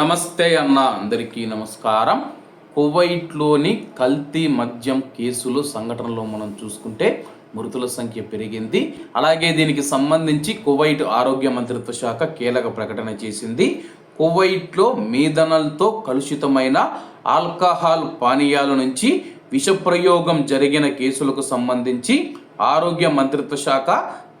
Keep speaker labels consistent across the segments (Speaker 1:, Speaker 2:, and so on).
Speaker 1: నమస్తే అన్న అందరికీ నమస్కారం. కువైట్లోని కల్తీ మద్యం కేసులు సంఘటనలో మనం చూసుకుంటే మృతుల సంఖ్య పెరిగింది. అలాగే దీనికి సంబంధించి కువైట్ ఆరోగ్య మంత్రిత్వ శాఖ కీలక ప్రకటన చేసింది. కువైట్లో మీదనలతో కలుషితమైన ఆల్కహాల్ పానీయాల నుంచి విషప్రయోగం జరిగిన కేసులకు సంబంధించి ఆరోగ్య మంత్రిత్వ శాఖ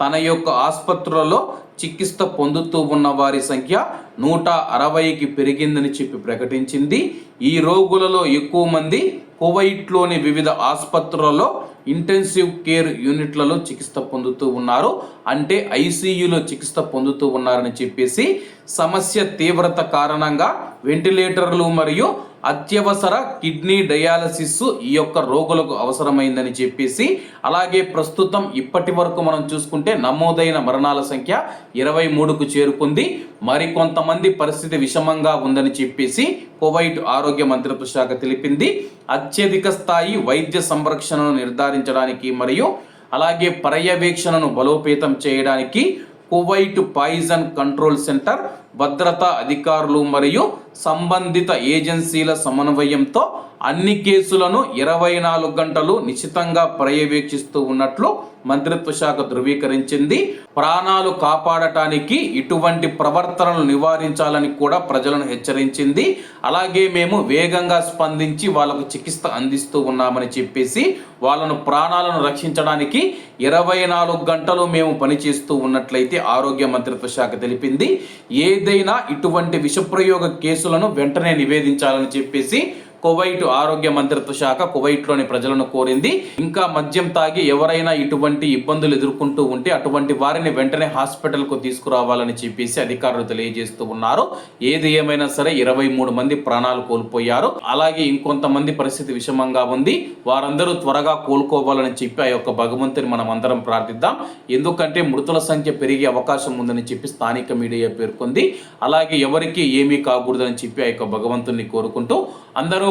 Speaker 1: తన యొక్క ఆసుపత్రులలో చికిత్స పొందుతూ ఉన్న వారి సంఖ్య నూట అరవైకి పెరిగిందని చెప్పి ప్రకటించింది. ఈ రోగులలో ఎక్కువ మంది కువైట్లోని వివిధ ఆసుపత్రులలో ఇంటెన్సివ్ కేర్ యూనిట్లలో చికిత్స పొందుతూ ఉన్నారు. అంటే ఐసీయూలో చికిత్స పొందుతూ ఉన్నారని చెప్పేసి సమస్య తీవ్రత కారణంగా వెంటిలేటర్లు మరియు అత్యవసర కిడ్నీ డయాలసిస్ ఈ యొక్క రోగులకు అవసరమైందని చెప్పేసి అలాగే ప్రస్తుతం ఇప్పటి వరకు మనం చూసుకుంటే నమోదైన మరణాల సంఖ్య ఇరవై మూడుకు చేరుకుంది. మరికొంతమంది పరిస్థితి విషమంగా ఉందని చెప్పేసి కువైట్ ఆరోగ్య మంత్రిత్వ శాఖ తెలిపింది. అత్యధిక స్థాయి వైద్య సంరక్షణను నిర్ధారించడానికి మరియు అలాగే పర్యవేక్షణను బలోపేతం చేయడానికి కువైట్ పాయిజన్ కంట్రోల్ సెంటర్ భద్రతా అధికారులు మరియు సంబంధిత ఏజెన్సీల సమన్వయంతో అన్ని కేసులను ఇరవై నాలుగు గంటలు నిశ్చితంగా పర్యవేక్షిస్తూ ఉన్నట్లు మంత్రిత్వ శాఖ ధృవీకరించింది. ప్రాణాలు కాపాడటానికి ఇటువంటి ప్రవర్తనలు నివారించాలని కూడా ప్రజలను హెచ్చరించింది. అలాగే మేము వేగంగా స్పందించి వాళ్ళకు చికిత్స అందిస్తూ ఉన్నామని చెప్పేసి వాళ్ళను ప్రాణాలను రక్షించడానికి ఇరవై నాలుగు గంటలు మేము పనిచేస్తూ ఉన్నట్లయితే ఆరోగ్య మంత్రిత్వ శాఖ తెలిపింది. ఏదైనా ఇటువంటి విషప్రయోగ కేసులను వెంటనే నివేదించాలని చెప్పేసి కువైట్ ఆరోగ్య మంత్రిత్వ శాఖ కువైట్లోని ప్రజలను కోరింది. ఇంకా మద్యం తాగి ఎవరైనా ఇటువంటి ఇబ్బందులు ఎదుర్కొంటూ ఉంటే అటువంటి వారిని వెంటనే హాస్పిటల్కు తీసుకురావాలని చెప్పేసి అధికారులు తెలియజేస్తూ ఉన్నారు. ఏది ఏమైనా సరే ఇరవై మూడు మంది ప్రాణాలు కోల్పోయారు. అలాగే ఇంకొంతమంది పరిస్థితి విషమంగా ఉంది. వారందరూ త్వరగా కోలుకోవాలని చెప్పి ఆ యొక్క భగవంతుని మనం అందరం ప్రార్థిద్దాం. ఎందుకంటే మృతుల సంఖ్య పెరిగే అవకాశం ఉందని చెప్పి స్థానిక మీడియా పేర్కొంది. అలాగే ఎవరికి ఏమీ కాకూడదని చెప్పి ఆ యొక్క భగవంతుని కోరుకుంటూ అందరూ